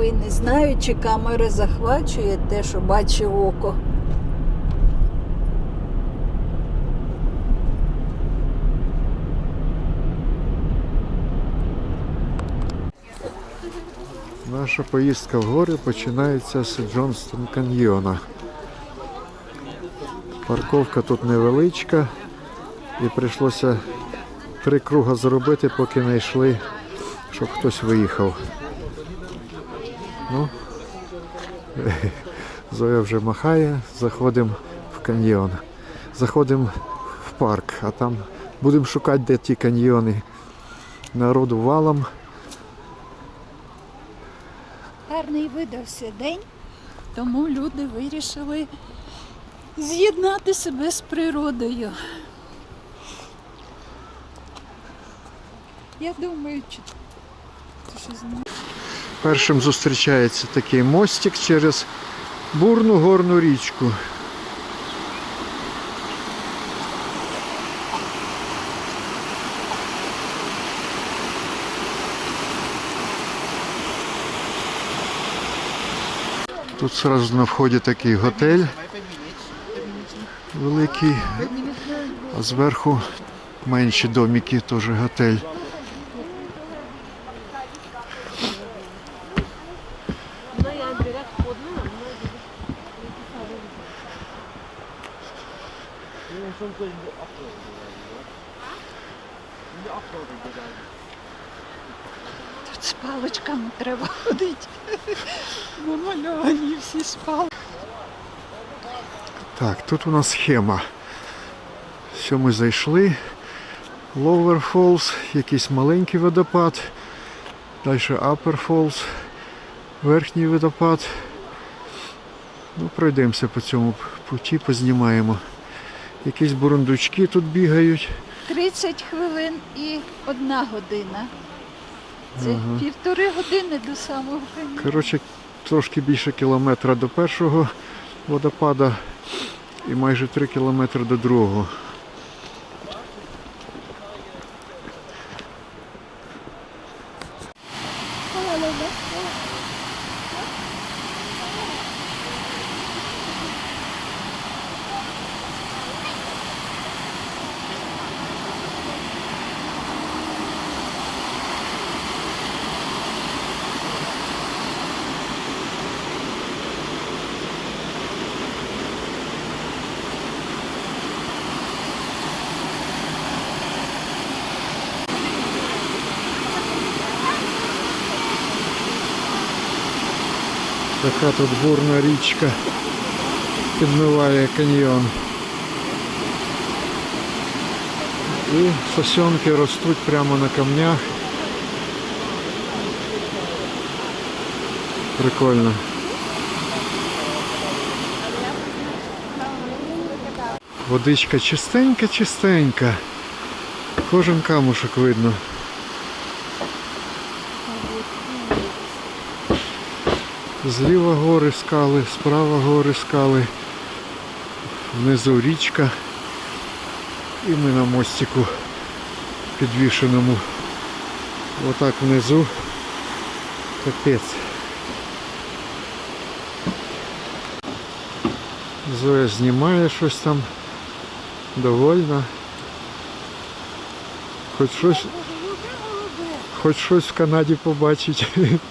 цікавий. Не знаю, чи камера захвачує те, що бачить око. Наша поїздка в гори починається з Джонстон каньйона. Парковка тут невеличка і прийшлося три круга зробити, поки знайшли, щоб хтось виїхав. Ну, Зоя вже махає, заходимо в каньйон. Заходимо в парк, а там будемо шукати, де ті каньйони. Народу валом. Гарний видався день, тому люди вирішили з'єднати себе з природою. Я думаю, чи це щось Першим зустрічається такий мостик через бурну горну річку. Тут сразу на вході такий готель великий, а зверху менші домики, теж готель. Тут з паличками треба ходити. Намальовані всі спали. Так, тут у нас схема. Все, ми зайшли. Lower Falls, якийсь маленький водопад. Далі Upper Falls, верхній водопад. Ну, пройдемося по цьому путі, познімаємо. Якісь бурундучки тут бігають. 30 хвилин і одна година. Це півтори години до самого кінця. Коротше, трошки більше кілометра до першого водопада і майже три кілометри до другого. Така тут бурна річка підмиває каньйон. І сосенки ростуть прямо на камнях. Прикольно. Водичка чистенька-чистенька. Кожен камушок видно. Зліва гори скали, справа гори скали, внизу річка. І ми на мостику підвішеному. Отак внизу. Капець. Зоя знімає щось там. Довольна. Хоч щось, хоч щось в Канаді побачить.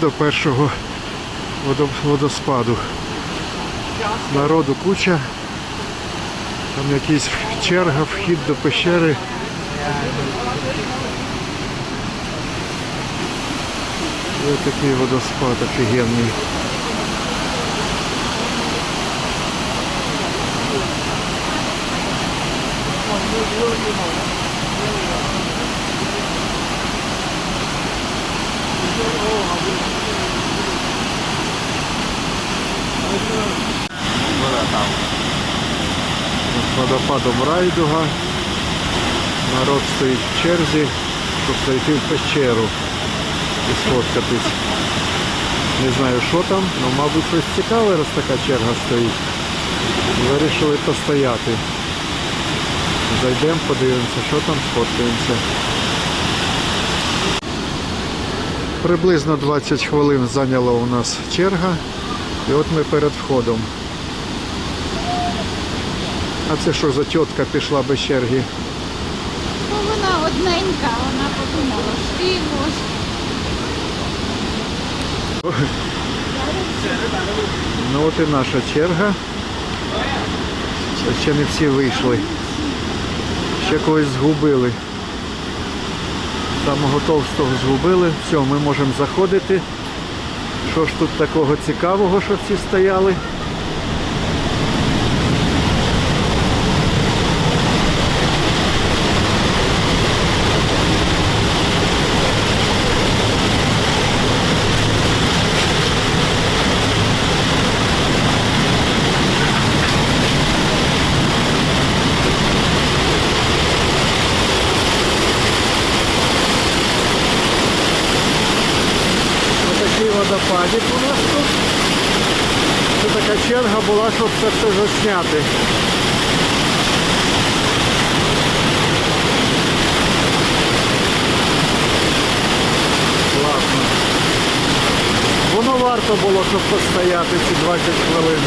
До першого водоспаду. Народу куча. Там якийсь черга, вхід до пещери. Ось такий водоспад офігенний. Водопадом райдуга. Народ стоїть в черзі, щоб зайти в пещеру і сфоткатись. Не знаю, що там, але, мабуть, щось цікаве, раз така черга стоїть. Вирішили постояти. Зайдемо, подивимося, що там, сфоткаємося. Приблизно 20 хвилин зайняла у нас черга. І от ми перед входом. А це що за тітка пішла без черги? Ну, вона одненька, вона подумала, що ти ось. Ну от і наша черга. Ще не всі вийшли. Ще когось згубили. Самого товстого згубили. Все, ми можемо заходити. Що ж тут такого цікавого, що всі стояли? Отакий водопадик у нас тут. Це така черга була, щоб це все засняти. Класно. Воно варто було, щоб постояти ці 20 хвилин.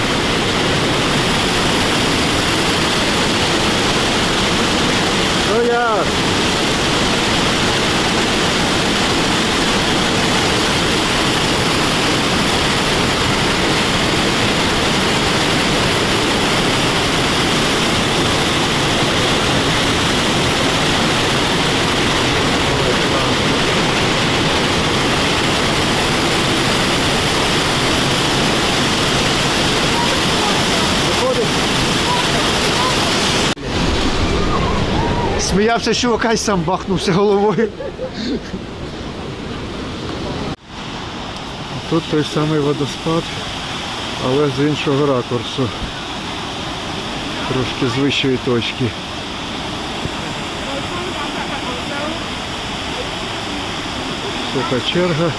Сміявся, що окай сам бахнувся головою. Тут той самий водоспад, але з іншого ракурсу. Трошки з вищої точки. Така черга.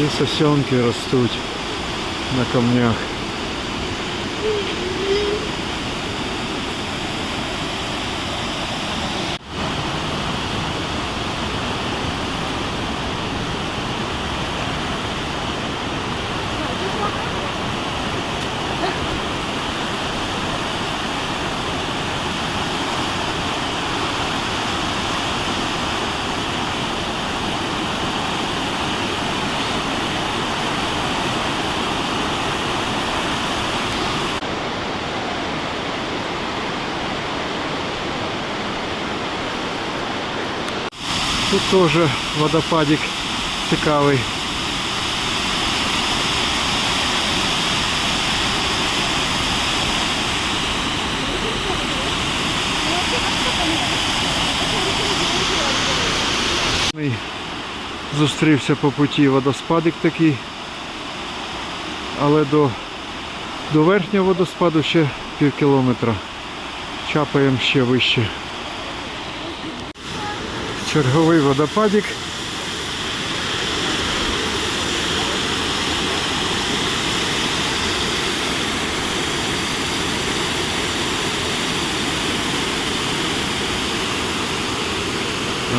І сосенки ростуть на камнях. Тут теж водопадик цікавий. Зустрівся по путі водоспадик такий, але до, до верхнього водоспаду ще пів кілометра. Чапаємо ще вище. Черговий водопадик.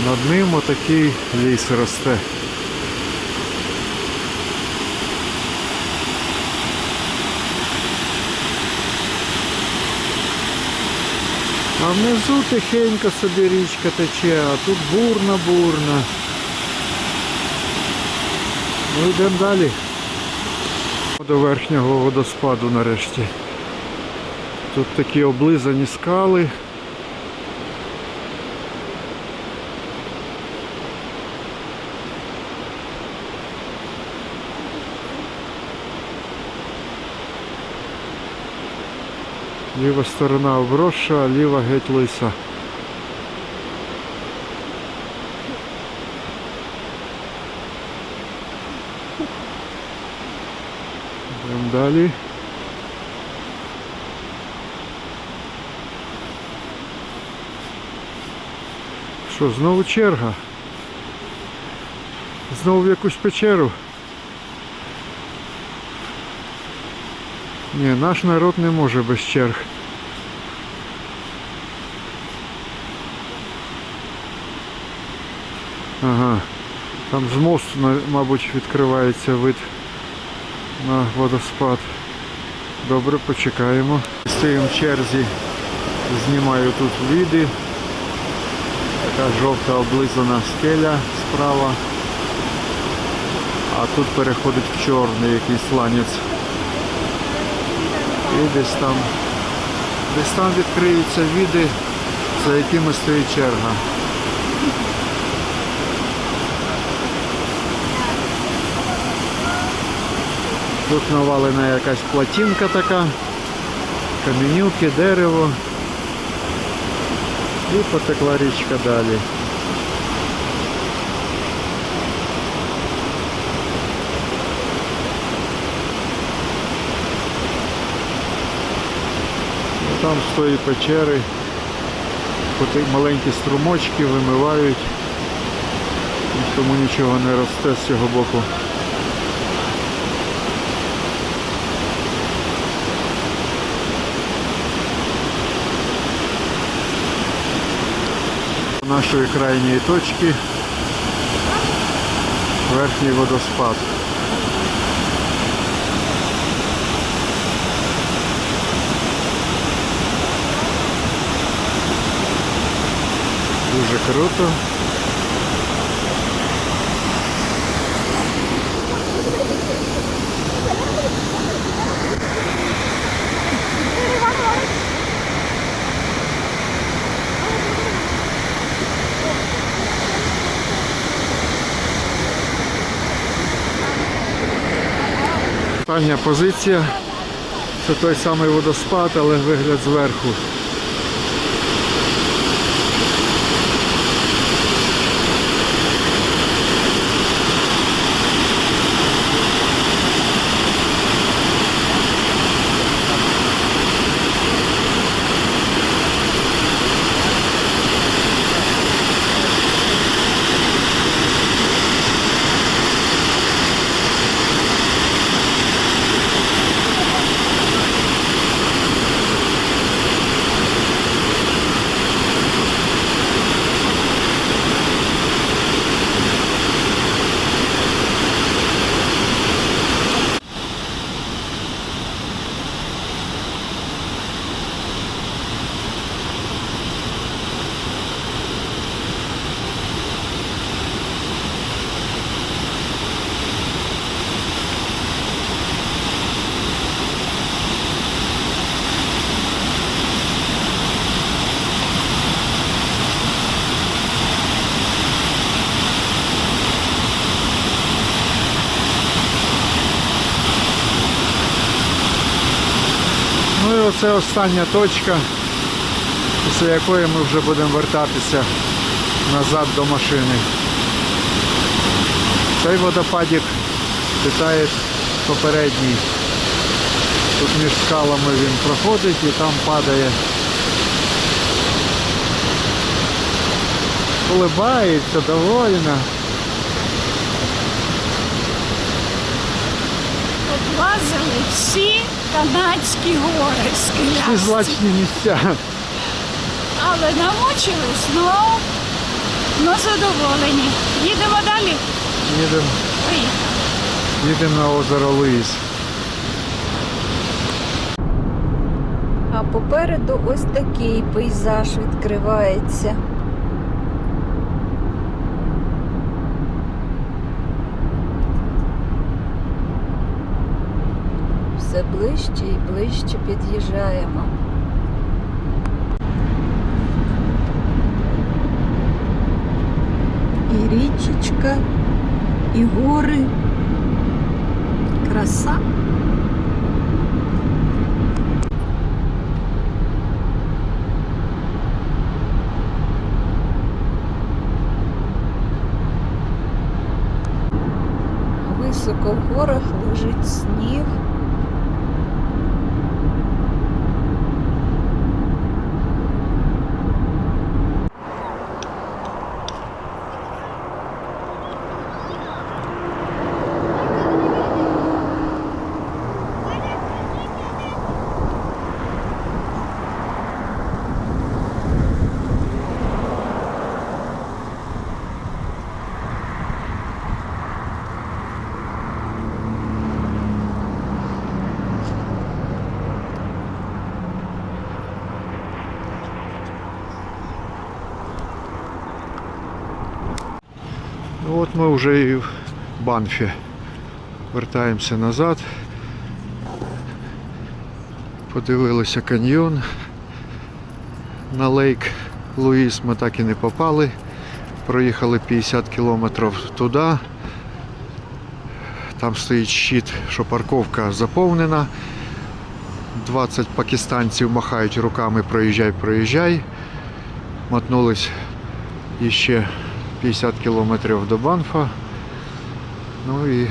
Над ним отакий ліс росте. А внизу тихенько собі річка тече, а тут бурна-бурна. Ну йдемо далі. До верхнього водоспаду нарешті. Тут такі облизані скали. Ліва сторона обросша, ліва геть лиса. Йдемо далі. Що, знову черга? Знову в якусь печеру? Ні, наш народ не може без черг. Ага. Там з мосту, мабуть, відкривається вид на водоспад. Добре, почекаємо. Стоїмо в черзі, знімаю тут віди. Така жовта облизана скеля справа. А тут переходить в чорний якийсь сланець. І десь там, десь там відкриються віди, за якими стоїть черга. Тут навалена якась платінка така, каменюки, дерево. І потекла річка далі. Там з тої печери маленькі струмочки вимивають, тому нічого не росте з цього боку. нашої крайньої точки верхній водоспад. Дуже круто. Остання позиція. Це той самий водоспад, але вигляд зверху. Оце остання точка, після якої ми вже будемо вертатися назад до машини. Цей водопадик питає попередній. Тут між скалами він проходить і там падає. Улибається, довольна. Облазили всі канадські гори Ці скелясті. злачні місця. Але намучились, ну, ну задоволені. Їдемо далі. Їдемо Поїхали. їдем на озеро Лис. А попереду ось такий пейзаж відкривається. Все ближче і ближче під'їжджаємо. І річечка, і гори. Краса. Високо в горах лежить сніг. Ми вже і в Банфі. Вертаємося назад. Подивилися каньйон. На лейк Луїс ми так і не попали. Проїхали 50 кілометрів туди. Там стоїть щит, що парковка заповнена. 20 пакистанців махають руками проїжджай, проїжджай. Мотнулись іще 50 кілометрів до Банфа. Ну і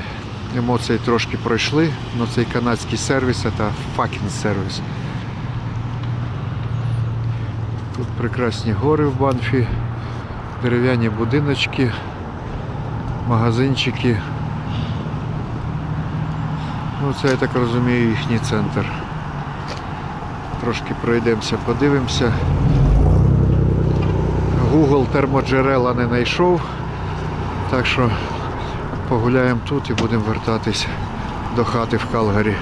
емоції трошки пройшли, але цей канадський сервіс це fucking сервіс. Тут прекрасні гори в Банфі, дерев'яні будиночки, магазинчики. Ну це я так розумію їхній центр. Трошки пройдемося, подивимося. Google термоджерела не знайшов, так що погуляємо тут і будемо вертатись до хати в Калгарі.